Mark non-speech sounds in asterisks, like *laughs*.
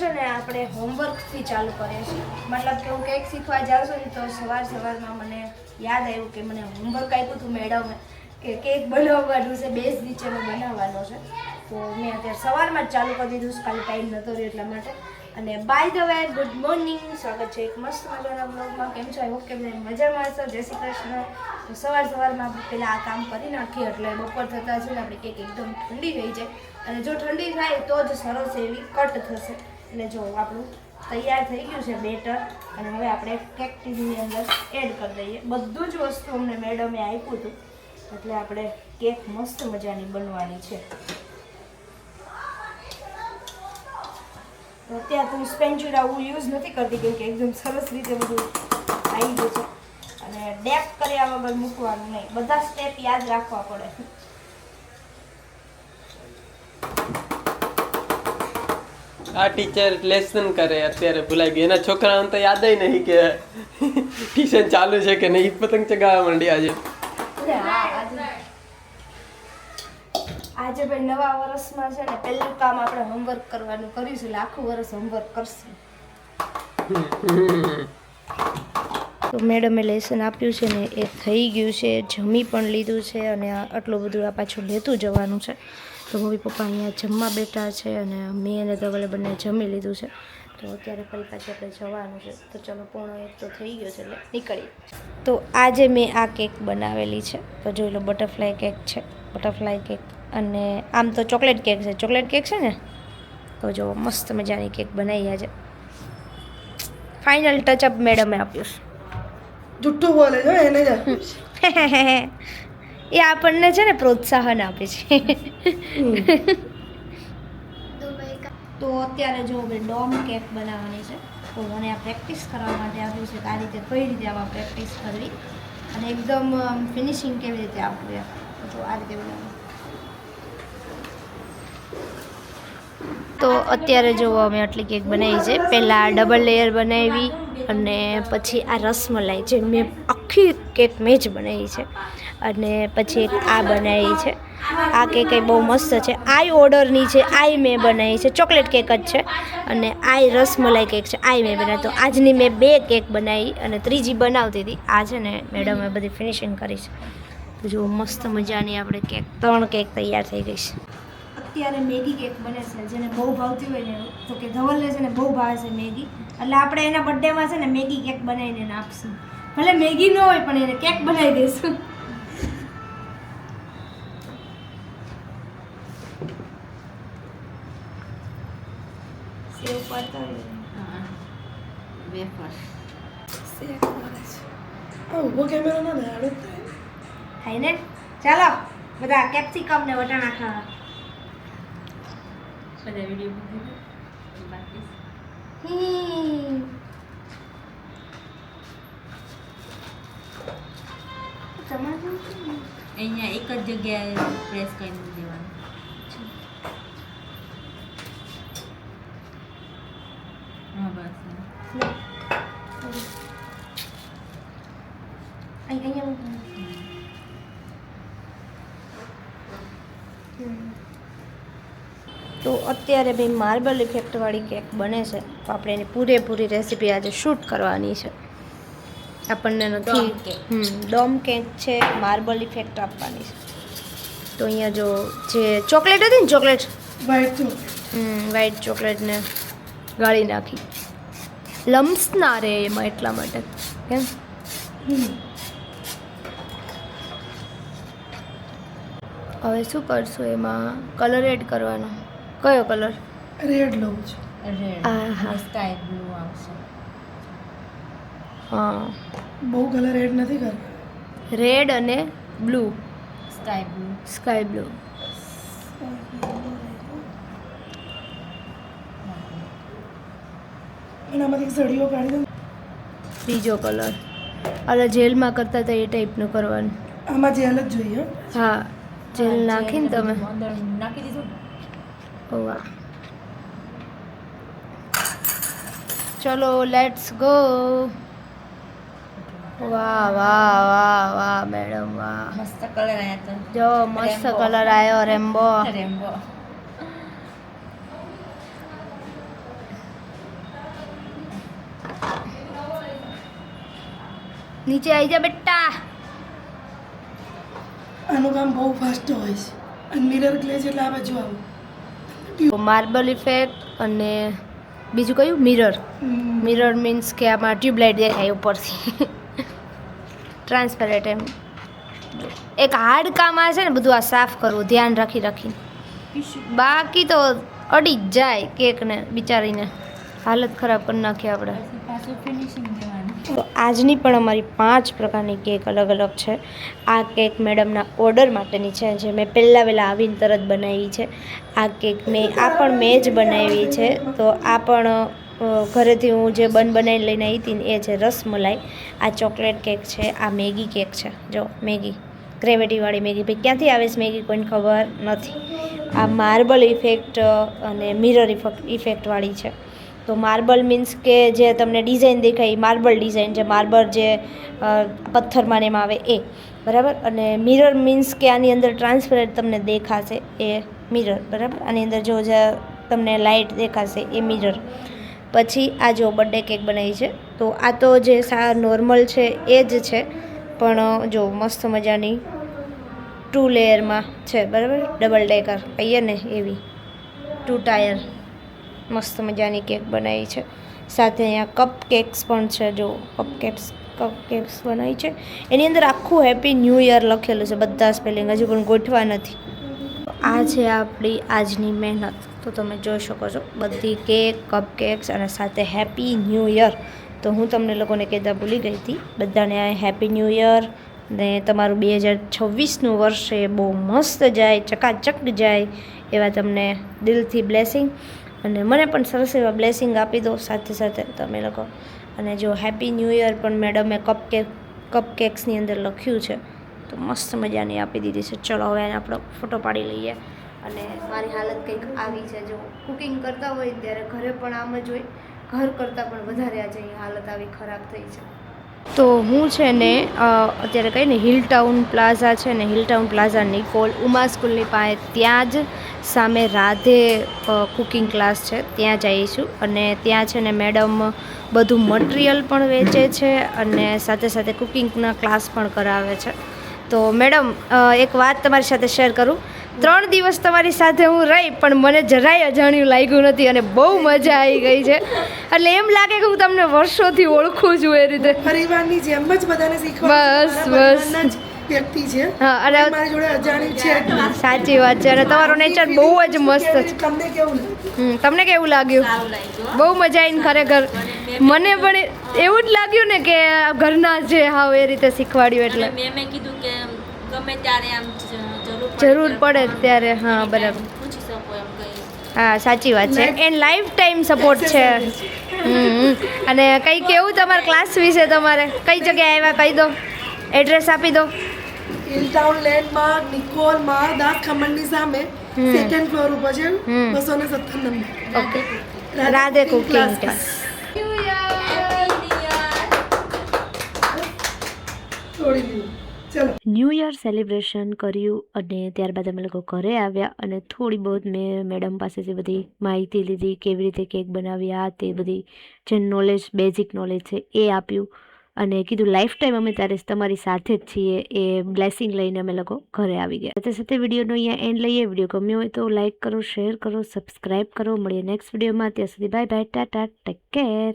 છે ને આપણે હોમવર્કથી ચાલુ કરીએ છીએ. મતલબ કે હું કેક શીખવા જાઉં છું ને તો સવાર સવારમાં મને યાદ આવ્યું કે મને હોમવર્ક આપ્યું હતું મેડમે કે કેક બનાવવાનું છે બેઝ નીચેનો બનાવવાનો છે. તો મેં અત્યારે સવારમાં જ ચાલુ કરી દીધું કાલે ટાઈમ નહોતો રહ્યો એટલા માટે. અને by the way good morning સ્વાગત છે એક મસ્ત મજાના બ્લોગમાં કેમ છો? આઈ હોપ કે મને મજામાં હશો. જય શ્રી કૃષ્ણ. તો સવાર સવારમાં પહેલાં આ કામ કરી નાખીએ, એટલે બપોર થતાં છે ને આપણે કેક એકદમ ઠંડી થઈ જાય. અને જો ઠંડી થાય તો જ સરસ એવી કટ થશે. એટલે જો આપણું તૈયાર થઈ ગયું છે બેટર, અને હવે આપણે કેકટીની અંદર એડ કરી દઈએ. બધું જ વસ્તુ અમને મેડમે આપ્યું હતું, એટલે આપણે કેક મસ્ત મજાની બનવાની છે. તો અત્યારે હું સ્પેન્ચુરા હું યુઝ નથી કરતી, કેમ કે એકદમ સરસ રીતે બધું આવી ગયું છે. અને ડેપ કર્યા વગર મૂકવાનું નહીં. બધા સ્ટેપ યાદ રાખવા પડે. આ ટીચર લેસન કરે અત્યારે ભૂલાઈ ગયું એના છોકરાઓને તો યાદ નહીં કે ટ્યુશન ચાલુ છે કે નહીં. પતંગ ચગાવવા માંડી આજે આજે આજે ભાઈ નવા વર્ષમાં છે ને પહેલું કામ આપણે હોમવર્ક કરવાનું કરીશું. એટલે આખું વર્ષ હોમવર્ક કરશું. તો મેડમે લેસન આપ્યું છે ને એ થઈ ગયું છે. જમી પણ લીધું છે અને આ આટલું બધું આ પાછું લેતું જવાનું છે. તો મમ્મી પપ્પા અહીંયા જમવા બેઠા છે અને મેં અને ધવલે બંને જમી લીધું છે. તો અત્યારે ફરી પાછી આપણે જવાનું છે. તો ચલો પૂર્ણ એક તો થઈ ગયો છે એટલે નીકળીએ. તો આજે મેં આ કેક બનાવેલી છે. તો જોઈ લો બટરફ્લાય કેક છે. બટરફ્લાય કેક અને આમ તો ચોકલેટ કેક છે. ચોકલેટ કેક છે ને? તો જો મસ્ત મજાની કેક બનાવી આજે. ફાઇનલ ટચઅપ મેડમે આપ્યું છે. જુઠ્ઠું બોલે જો એને જ *laughs* એ આપણને છે ને પ્રોત્સાહન આપે છે. તો અત્યારે જો આપણે ડોમ કેક બનાવવાની છે તો મને આ પ્રેક્ટિસ કરવા માટે આપ્યું છે કે આ રીતે કઈ રીતે આમાં પ્રેક્ટિસ કરવી અને એકદમ ફિનિશિંગ કેવી રીતે આપવું એમ. તો આ રીતે બનાવવું તો અત્યારે જો અમે આટલી કેક બનાવી છે. પહેલાં ડબલ લેયર બનાવી અને પછી આ રસમલાઈ જે મેં આખી કેક મેં જ બનાવી છે. અને પછી આ બનાવી છે. આ કેક એ બહુ મસ્ત છે. આઈ ઓર્ડરની છે, આઈ મેં બનાવી છે. ચોકલેટ કેક જ છે અને આઈ રસમલાઈ કેક છે, આઈ મેં બનાવી. તો આજની મેં બે કેક બનાવી અને ત્રીજી બનાવતી હતી. આ છે ને મેડમે બધી ફિનિશિંગ કરી છે. તો જો મસ્ત મજાની આપણે કેક, ત્રણ કેક તૈયાર થઈ ગઈ છે. અત્યારે મેગી કેક બને છે, જેને બહુ ભાવતી હોય ને, તો કે ધવલને છે ને બહુ ભાવે છે મેગી. એટલે આપણે એના બર્થડેમાં છે ને મેગી કેક બનાવીને એને આપશું. ભલે મેગી ન હોય પણ એને કેક બનાવી દઈશું. આ ઊભો કેમેરો ના ને આવડે જ થાય ને ચાલો બધા કેપ્સિકમ ને વટાણા ખાવા હી. તમારે અહીંયા એક જ જગ્યાએ પ્રેસ કરી દેવાનું તો અત્યારે ભાઈ માર્બલ ઇફેક્ટવાળી કેક બને છે. તો આપણે એની પૂરેપૂરી રેસીપી આજે શૂટ કરવાની છે. આપણને નથી હમ ડોમ કેક છે માર્બલ ઇફેક્ટ આપવાની છે. તો અહીંયા જો જે ચોકલેટ હતી ને ચોકલેટ વ્હાઈટ વ્હાઈટ ચોકલેટને ગાળી નાખી. લમ્સ ના રહે એમાં એટલા માટે. કેમ? હવે શું કરશું એમાં? કલર એડ કરવાનો. કયો કલર રેડ લઉં છું. રેડ હા સ્કાય બ્લુ આવશે. હા. બહુ કલર એડ નથી કરતા. રેડ અને blue sky blue sky blue એનામાંથી સળીઓ કાઢી દઉં. બીજો કલર અલા જેલમાં કરતા હતા એ ટાઈપનું કરવાનું. આમાં જેલ જ જોઈએ હો. જેલ નાખીને તમે. નાખી દીધું. ઓવા ચલો લેટ્સ ગો વાહ વાહ વાહ વાહ મેડમ વાહ. મસ્ત કલર આયા જો મસ્ત કલર આયો રેમ્બો રેમ્બો નીચે આવી જા બેટા. આનું કામ બહુ ફાસ્ટ હોય છે. અને મિરર ગ્લેઝ એટલે આ બાજુ આવું. માર્બલ ઇફેક્ટ અને બીજું કયું? મિરર મિરર મીન્સ કે આમાં ટ્યુબલાઇટ દેખાય ઉપરથી. ટ્રાન્સપેરેન્ટ એમ. એક હાર્ડ કામ આ છે ને બધું આ સાફ કરવું ધ્યાન રાખી રાખીને. બાકી તો અડી જ જાય કેકને બિચારીને. હાલત ખરાબ કરી નાખી આપણે. તો આજની પણ અમારી પાંચ પ્રકારની કેક અલગ અલગ છે. આ કેક મેડમના ઓર્ડર માટેની છે, જે મેં પહેલાં વહેલા આવીને તરત બનાવી છે. આ કેક મેં, આ પણ મેં જ બનાવી છે. તો આ પણ ઘરેથી હું જે બન બનાવીને લઈને આવી હતી એ છે રસમલાઈ. આ ચોકલેટ કેક છે, આ મેગી કેક છે. જો, મેગી ગ્રેવિટીવાળી મેગી. ભાઈ, ક્યાંથી આવે છે મેગી કોઈને ખબર નથી. આ માર્બલ ઇફેક્ટ અને મિરર ઇફેક્ટ, ઇફેક્ટવાળી છે. તો માર્બલ મીન્સ કે જે તમને ડિઝાઇન દેખાય માર્બલ ડિઝાઇન જે માર્બલ જે પથ્થરમાં ને એમાં આવે એ. બરાબર? અને મિરર મીન્સ કે આની અંદર ટ્રાન્સપરન્ટ તમને દેખાશે એ મિરર. બરાબર? આની અંદર જો જે તમને લાઇટ દેખાશે એ મિરર. પછી આ જો બર્થડે કેક બનાવી છે. તો આ તો જે સા નોર્મલ છે એ જ છે. પણ જો મસ્ત મજાની ટુ લેયરમાં છે. બરાબર? Double decker. કહીએ ને એવી. Two tier. મસ્ત મજાની કેક બનાવી છે. સાથે અહીંયા કપ કેક્સ પણ છે, જો કપ કેક્સ કપ કેક્સ બનાવી છે. એની અંદર આખું હેપી ન્યૂ યર લખેલું છે, બધા સ્પેલિંગ હજુ પણ ગોઠવા નથી. આ છે આપણી આજની મહેનત. તો તમે જોઈ શકો છો, બધી કેક કપ કેક્સ અને સાથે હેપી ન્યૂ યર તો હું તમને લોકોને કહેતા ભૂલી ગઈ હતી, બધાને હેપી ન્યૂ યર ને તમારું બે હજાર છવ્વીસનું વર્ષ એ બહુ મસ્ત જાય, ચકાચક જાય એવા તમને દિલથી બ્લેસિંગ અને મને પણ સરસ એવા બ્લેસિંગ આપી દો સાથે સાથે તમે લોકો. અને જો હેપી ન્યૂ યર પણ મેડમે કપ કેક કપ કેક્સની અંદર લખ્યું છે, તો મસ્ત મજાની આપી દીધી છે. ચલો હવે એને આપણો ફોટો પાડી લઈએ. અને મારી હાલત કંઈક આવી છે. જો કુકિંગ કરતા હોય ત્યારે ઘરે પણ આમ જ હોય, ઘર કરતાં પણ વધારે આજે હાલત આવી ખરાબ થઈ છે. તો હું છે ને અત્યારે કહીએ ને હિલ ટાઉન પ્લાઝા છે ને hill town plaza Nikol Uma સ્કૂલની પાસે ત્યાં જ સામે રાધે કુકિંગ ક્લાસ છે, ત્યાં જઈશું અને ત્યાં છે ને મેડમ બધું મટીરિયલ પણ વેચે છે અને સાથે સાથે કુકિંગના ક્લાસ પણ કરાવે છે. તો મેડમ એક વાત તમારી સાથે શેર કરું. ત્રણ દિવસ તમારી સાથે હું રહી પણ મને જરાય અજાણ્યું લાગ્યું નથી અને બહુ મજા આવી ગઈ છે. એટલે એમ લાગે કે હું તમને વર્ષોથી ઓળખું છું એ રીતે. પરિવારની જેમ જ બધાને બસ, શીખવા બસ. વ્યક્તિ છે. હા અને મારી જોડે અજાણી છે સાચી વાત છે અને તમારો નેચર બહુ જ મસ્ત છે. તમને કેવું હમ, તમને કેવું લાગ્યું? બહુ મજા આવીને ખરેખર. મને પણ એવું જ લાગ્યું ને કે આ ઘરના છે હાવ એ રીતે શીખવાડ્યું એટલે. મેં કીધું કે ગમે ત્યારે આમ જ- જરૂર પડે ત્યારે ત્યારે હા બરાબર. પૂછી શકો એમ કઈ. હા સાચી વાત છે. એન્ડ લાઈફ ટાઈમ સપોર્ટ છે. *laughs* હમ, હમ. અને કંઈ કેવું તમારા ક્લાસ વિશે તમારે? કઈ જગ્યાએ આવ્યા? કહી દો. એડ્રેસ આપી દો. હિલ ટાઉન લેન્ડમાં નિકોલમાં દાસ ખમણની સામે સેકન્ડ ફ્લોર ઉપર છે. બસો ને સત્તર number okay Radhe cooking class છોડી દીધું ચલો ન્યૂ યર સેલિબ્રેશન કર્યું અને ત્યારબાદ અમે લોકો ઘરે આવ્યા અને થોડી બહુ મેં મેડમ પાસેથી બધી માહિતી લીધી, કેવી રીતે કેક બનાવ્યા તે બધી જે નોલેજ બેઝિક નોલેજ છે એ આપ્યું અને કીધું લાઈફ ટાઈમ અમે ત્યારે તમારી સાથે જ છીએ. એ બ્લેસિંગ લઈને અમે લોકો ઘરે આવી ગયા. સાથે સાથે વિડીયોનો અહીંયા એન્ડ લઈએ. વીડિયો ગમ્યો હોય તો લાઈક કરો શેર કરો સબસ્ક્રાઈબ કરો. મળીએ નેક્સ્ટ વિડીયોમાં. ત્યાં સુધી bye bye Tata take care